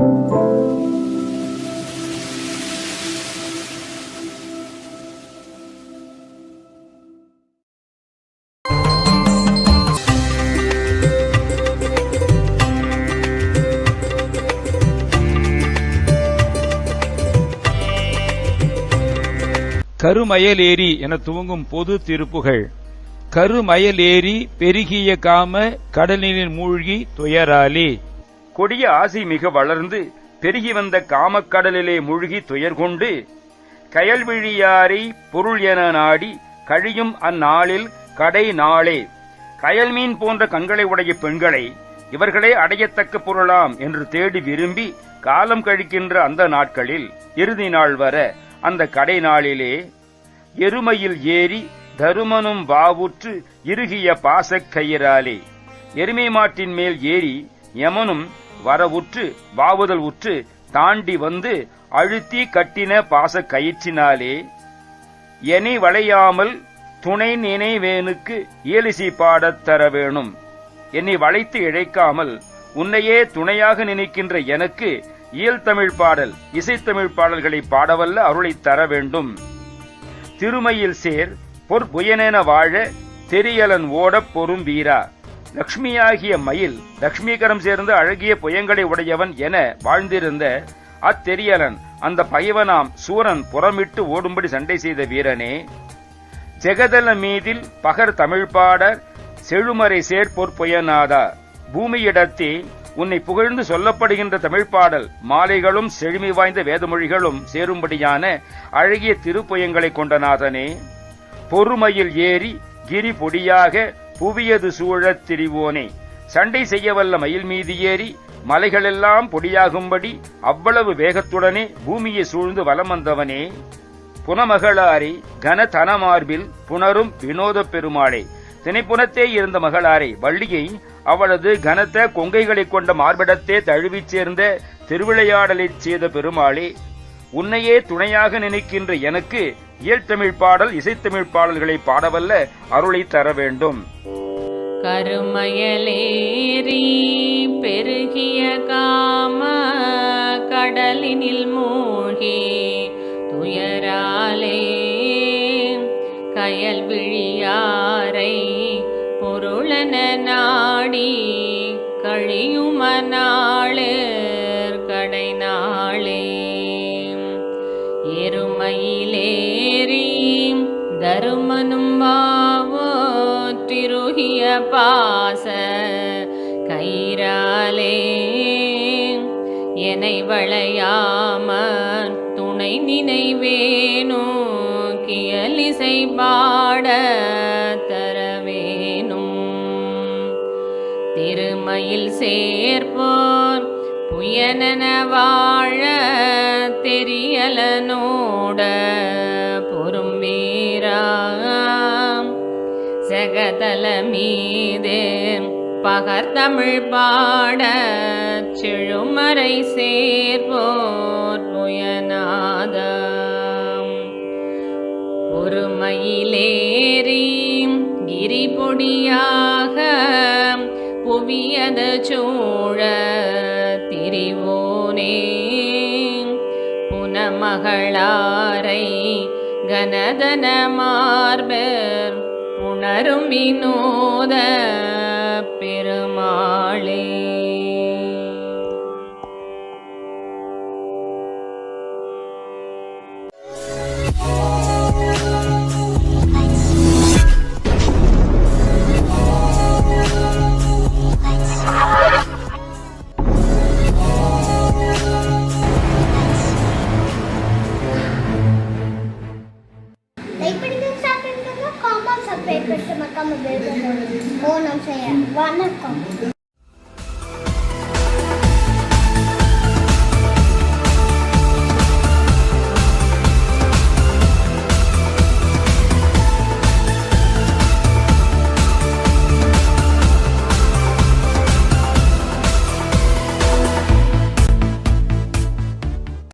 கருமயலேரி என துவங்கும் பொது திருப்புகள். கருமயலேரி பெருகிய காம கடலினில் மூழ்கி துயராலி. கொடிய ஆசி மிக வளர்ந்து பெருகி வந்த காமக்கடலிலே மூழ்கி துயர் கொண்டு கயல்விழியாரை பொருள் என நாடி கழியும் அந்நாளில் கடை நாளே. கயல்மீன் போன்ற கண்களை உடைய பெண்களை இவர்களே அடையத்தக்க பொருளாம் என்று தேடி விரும்பி காலம் கழிக்கின்ற அந்த நாட்களில் இறுதி நாள் வர அந்த கடை நாளிலே எருமையில் ஏறி தருமனும் வாவுற்று இறுகிய பாசக் கயிறாலே. எருமை மாட்டின் மேல் ஏறி யமனும் வரவுற்று வாவுதல் உற்று தாண்டி வந்து அழுத்தி கட்டின பாசக் கயிற்றினாலே எனி வளையாமல் துணை நினைவேனுக்கு இயலிசி பாடத் தர வேணும். என்னை வளைத்து இழைக்காமல் உன்னையே துணையாக நினைக்கின்ற எனக்கு இயல் தமிழ் பாடல் இசைத்தமிழ் பாடல்களை பாடவல்ல அருளைத் தர வேண்டும். திருமையில் சேர் பொற்புயனென வாழ தெரியலன் ஓடப் பொறும் வீரா. லக்ஷ்மியாகிய மயில் லக்ஷ்மீகரம் சேர்ந்த அழகிய புயங்களை உடையவன் என வாழ்ந்திருந்த அத்தெரியலன் அந்த பகைவனாம் சூரன் புறமிட்டு ஓடும்படி சண்டை செய்த வீரனே. ஜெகதல மீதில் பகர் தமிழ்பாடர் செழுமறை சேர்ப்போர் புயநாதா. பூமியிடத்தே உன்னை புகழ்ந்து சொல்லப்படுகின்ற தமிழ் பாடல் மாலைகளும் செழுமை வாய்ந்த வேதமொழிகளும் சேரும்படியான அழகிய திருப்புயங்களை கொண்ட நாதனே. பொறுமையில் ஏறி கிரி பொடியாக புவியது சூழத் திரிவோனே. சண்டை செய்யவல்ல மயில் மீது ஏறி மலைகளெல்லாம் பொடியாகும்படி அவ்வளவு வேகத்துடனே பூமியை சூழ்ந்து வலம் வந்தவனே. புனமகளாரே கனதனமார்பில் புணரும் வினோதப் பெருமாளே. தினைப்புனத்தே இருந்த மகளாரே வள்ளியை அவளது கனத்த கொங்கைகளைக் கொண்ட மார்பிடத்தே தழுவிச் சேர்ந்த திருவிளையாடலைச் செய்த பெருமாளே உன்னையே துணையாக நினைக்கின்ற எனக்கு இயல்தமிழ் பாடல் இசைத்தமிழ் பாடல்களை பாடவல்ல அருளை தர வேண்டும். கருமயலேரி பெருகிய காம கடலினில் மூழ்கி துயராலே கயல் விழியாரை பொருளன நாடி கழியும நாளே கடை நாளே தருமனும் வாவோ திருகிய பாச கயிறாலே என்னை வளையாம துணை நினைவேனோ கியலிசை பாட தரவேனும். திருமயில் சேர்ப்போர் புயனன வாழ தெரியலனோட சகதல மீதே பகர்தமிழ் பாட செழுமறை சேர்வோர் புயநாதம் ஒருமையிலேறி கிரி பொடியாக புவியத சூழ திரிவோனே. புனமகளாரை கனதன மார்பர் உணரும் வினோத பெருமாளே. بس مكان بعيد هون مسيح وانا كم